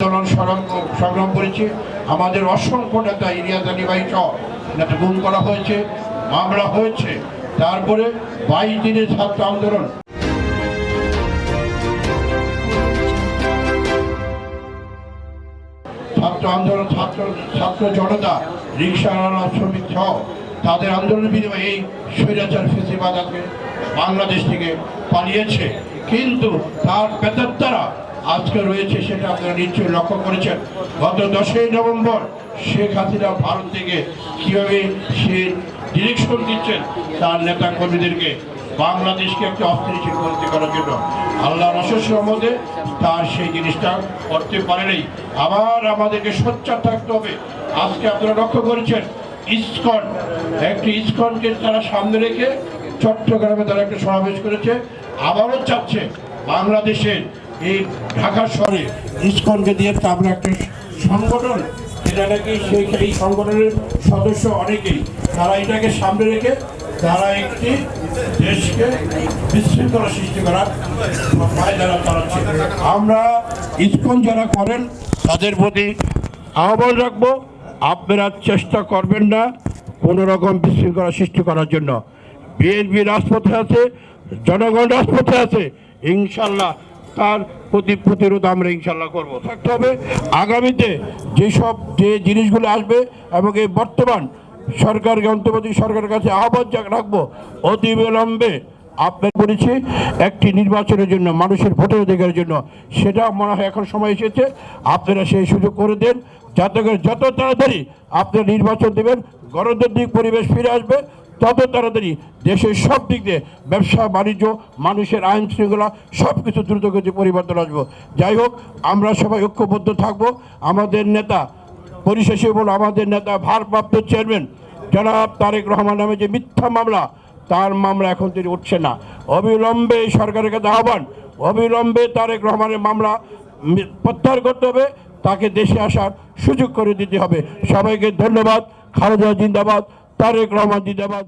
আন্দোলন সংগ্রাম করেছি। আমাদের অসংখ্য নেতা ইরিয়াজ আলী ভাই সহ নেতা গুম করা হয়েছে, মামলা হয়েছে। তারপরে বাইশ দিনের ছাত্র আন্দোলন। ছাত্র আন্দোলন, ছাত্র ছাত্র জনতা রিক্সাওয়ালা শ্রমিক সহ তাদের আন্দোলনের বিনিময়ে এই স্বৈরাচার ফেসিবাদ আজকে বাংলাদেশ থেকে পালিয়েছে। কিন্তু তার পেতাত্তারা আজকে রয়েছে সেটা আপনারা নিশ্চয়ই লক্ষ্য করেছেন। গত দশই নভেম্বর শেখ হাসিনা ভারত থেকে কীভাবে সে ডিরেকশন দিচ্ছেন তার নেতা কর্মীদেরকে বাংলাদেশকে একটা অস্থিতিশীল পরিস্থিতি করার জন্য। আল্লাহ রসস্য মধ্যে তার সেই জিনিসটা করতে পারেনি। আবার আমাদেরকে সোচ্চার থাকতে হবে। আজকে আপনারা লক্ষ্য করেছেন, ইস্কন, একটি ইস্কনকে তারা সামনে রেখে চট্টগ্রামে তারা একটা সমাবেশ করেছে। আবারও চাচ্ছে বাংলাদেশের এই ঢাকা শহরে ইস্কনকে দিয়ে আমরা একটা সংগঠন, এটা নাকি সেই এই সংগঠনের সদস্য অনেকেই। তারা এটাকে সামনে রেখে তারা একটি দেশকে বিশৃঙ্খলা সৃষ্টি করার চালাচ্ছে আমরা ইস্কন যারা করেন, তাদের প্রতি আহ্বান রাখব, আপনারা চেষ্টা করবেন না কোনো রকম বিশৃঙ্খলা সৃষ্টি করার জন্য। বিএনপি রাজপথে আছে, জনগণ রাজপথে আছে, ইনশাল্লাহ। তার প্রতি প্রতিরোধ আমরা ইনশাল্লাহ করব। থাকতে হবে, আগামীতে যেসব যে জিনিসগুলো আসবে এবং এই বর্তমান সরকারকে, অন্তর্বর্তী সরকারের কাছে আহ্বান রাখব, অতি বিলম্বে আপনার বলেছি, একটি নির্বাচনের জন্য, মানুষের ভোটের অধিকারের জন্য, সেটা মনে হয় এখন সময় এসেছে, আপনারা সেই সুযোগ করে দেন, যাতে করে যত তাড়াতাড়ি আপনারা নির্বাচন দেবেন, গণতান্ত্রিক পরিবেশ ফিরে আসবে তত তাড়াতাড়ি দেশের সব দিক দিয়ে ব্যবসা, বাণিজ্য, মানুষের আইন শৃঙ্খলা সব কিছু দ্রুতগতি পরিবর্তন আসব। যাই হোক, আমরা সবাই ঐক্যবদ্ধ থাকব। আমাদের নেতা, পরিশেষে বল, আমাদের নেতা, ভারপ্রাপ্ত চেয়ারম্যান, জনাব তারেক রহমান নামে যে মিথ্যা মামলা, তার মামলা এখন তিনি উঠছে না। অবিলম্বে সরকারের কাছে আহ্বান, অবিলম্বে তারেক রহমানের মামলা প্রত্যাহার করতে হবে, তাকে দেশে আসার সুযোগ করে দিতে হবে। সবাইকে ধন্যবাদ। খালেদা জিন্দাবাদ। তারেক রহমান জিন্দাবাদ।